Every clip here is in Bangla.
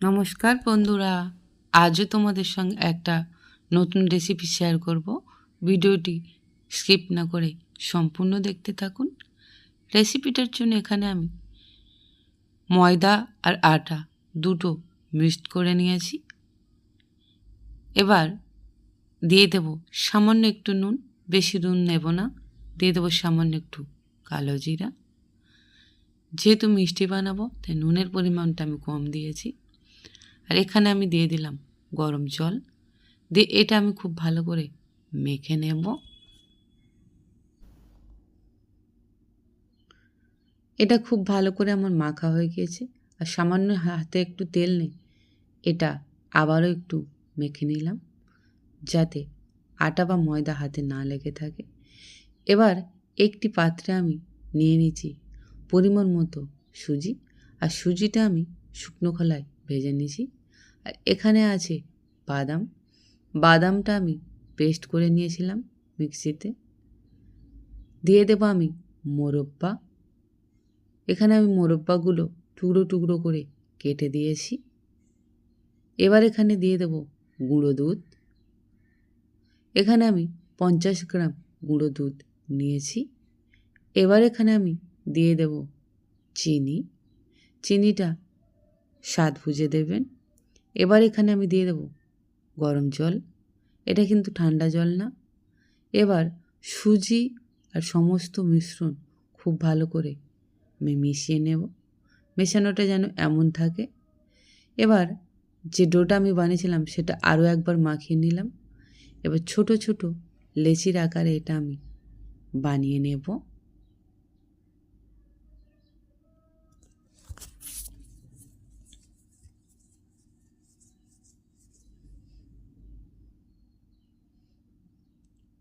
নমস্কার বন্ধুরা, আজও তোমাদের সঙ্গে একটা নতুন রেসিপি শেয়ার করব। ভিডিওটি স্কিপ না করে সম্পূর্ণ দেখতে থাকুন। রেসিপিটার জন্য এখানে আমি ময়দা আর আটা দুটো মিক্সড করে নিয়েছি। এবার দিয়ে দেব সামান্য একটু নুন, বেশি নুন নেব না। দিয়ে দেবো সামান্য একটু কালো জিরা। যেহেতু মিষ্টি বানাবো, তাই নুনের পরিমাণটা আমি কম দিয়েছি। আর এখানে আমি দিয়ে দিলাম গরম জল। দিয়ে এটা আমি খুব ভালো করে মেখে নেব। এটা খুব ভালো করে আমার মাখা হয়ে গিয়েছে। আর সামান্য হাতে একটু তেল নেই, এটা আবারও একটু মেখে নিলাম যাতে আটা বা ময়দা হাতে না লেগে থাকে। এবার একটি পাত্রে আমি নিয়ে নিচ্ছি পরিমাণ মতো সুজি। আর সুজিটা আমি শুকনো খোলায় ভেজে নিয়েছি। আর এখানে আছে। বাদাম। বাদামটা আমি পেস্ট করে নিয়েছিলাম মিক্সিতে। দিয়ে দেবো আমি মোরব্বা। এখানে আমি মোরব্বাগুলো টুকরো টুকরো করে কেটে দিয়েছি। এবার এখানে দিয়ে দেব গুঁড়ো দুধ। এখানে আমি পঞ্চাশ গ্রাম গুঁড়ো দুধ নিয়েছি। এবার এখানে আমি দিয়ে দেব চিনি। চিনিটা স্বাদ বুঝে দেবেন। এবার এখানে আমি দিয়ে দেব গরম জল। এটা কিন্তু ঠান্ডা জল না। এবার সুজি আর সমস্ত মিশ্রণ খুব ভালো করে আমি মিশিয়ে নেব। মেশানোটা যেন এমন থাকে। এবার যে ডোটা আমি বানিয়েছিলাম সেটা আরও একবার মাখিয়ে নিলাম। এবার ছোট ছোট লেচির আকারে এটা আমি বানিয়ে নেব।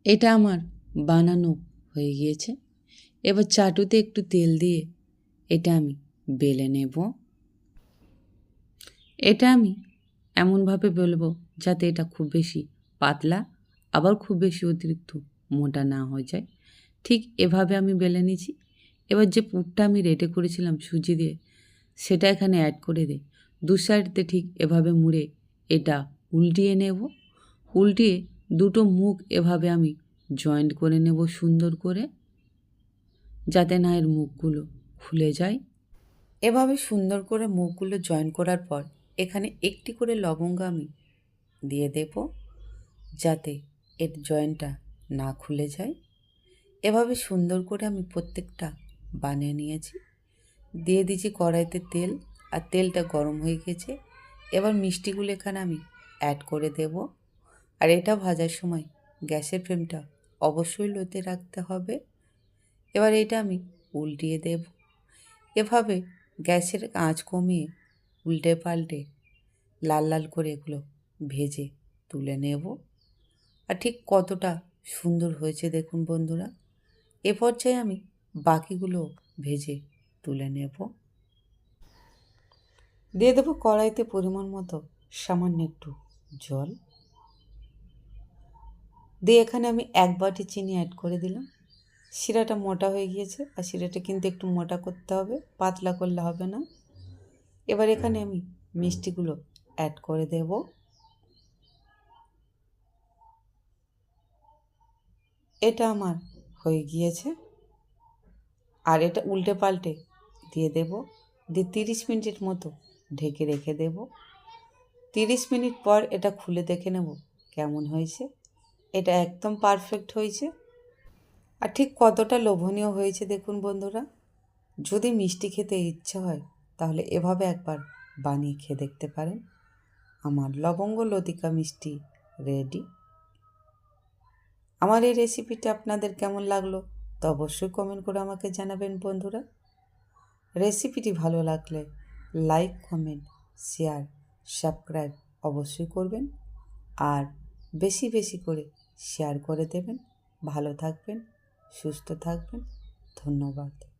এটা আমার বানানো হয়ে গিয়েছে। এবার চাটুতে একটু তেল দিয়ে এটা আমি বেলে নেব। এটা আমি এমনভাবে বেলবো যাতে এটা খুব বেশি পাতলা, আবার খুব বেশি অতিরিক্ত মোটা না হয়ে যায়। ঠিক এভাবে আমি বেলে নিয়েছি। এবার যে পুরটা আমি রেডি করেছিলাম সুজি দিয়ে, সেটা এখানে অ্যাড করে দে দু সাইডতে ঠিক এভাবে মুড়ে এটা উল্টিয়ে নেব। উল্টিয়ে দুটো মুখ এভাবে আমি জয়েন্ট করে নেব সুন্দর করে, যাতে না এর মুখগুলো খুলে যায়। এভাবে সুন্দর করে মুখগুলো জয়েন করার পর এখানে একটি করে লবঙ্গ আমি দিয়ে দেব, যাতে এর জয়েন্টটা না খুলে যায়। এভাবে সুন্দর করে আমি প্রত্যেকটা বানিয়ে নিয়েছি। দিয়ে দিয়েছি কড়াইতে তেল, আর তেলটা গরম হয়ে গেছে। এবার মিষ্টিগুলো এখানে আমি অ্যাড করে দেব। আর এটা ভাজার সময় গ্যাসের ফ্লেমটা অবশ্যই লোতে রাখতে হবে। এবার এটা আমি উল্টিয়ে দেব। এভাবে গ্যাসের আঁচ কমিয়ে উল্টে পাল্টে লাল লাল করে এগুলো ভেজে তুলে নেব। আর ঠিক কতটা সুন্দর হয়েছে দেখুন বন্ধুরা, এ পর্যায়ে আমি বাকিগুলো ভেজে তুলে নেব। দিয়ে দেবো কড়াইতে পরিমাণ মতো সামান্য একটু জল। দিয়ে এখানে আমি এক বাটি চিনি অ্যাড করে দিলাম। শিরাটা মোটা হয়ে গিয়েছে আর শিরাটা কিন্তু একটু মোটা করতে হবে, পাতলা করলে হবে না। এবার এখানে আমি মিষ্টিগুলো অ্যাড করে দেব। এটা আমার হয়ে গিয়েছে। আর এটা উল্টে পাল্টে দিয়ে দেব। দিয়ে তিরিশ মিনিটের মতো ঢেকে রেখে দেব। তিরিশ মিনিট পর এটা খুলে দেখে নেব কেমন হয়েছে। এটা একদম পারফেক্ট হয়েছে। আর ঠিক কতটা লোভনীয় হয়েছে দেখুন বন্ধুরা। যদি মিষ্টি খেতে ইচ্ছে হয়, তাহলে এভাবে একবার বানিয়ে খেয়ে দেখতে পারেন। আমার লবঙ্গ লতিকা মিষ্টি রেডি আমার এই রেসিপিটা আপনাদের কেমন লাগল, তো অবশ্যই কমেন্ট করে আমাকে জানাবেন বন্ধুরা। রেসিপিটি ভালো লাগলে লাইক কমেন্ট শেয়ার সাবস্ক্রাইব অবশ্যই করবেন। আর বেশি বেশি করে শেয়ার করে দেবেন। ভালো থাকবেন সুস্থ থাকবেন। ধন্যবাদ।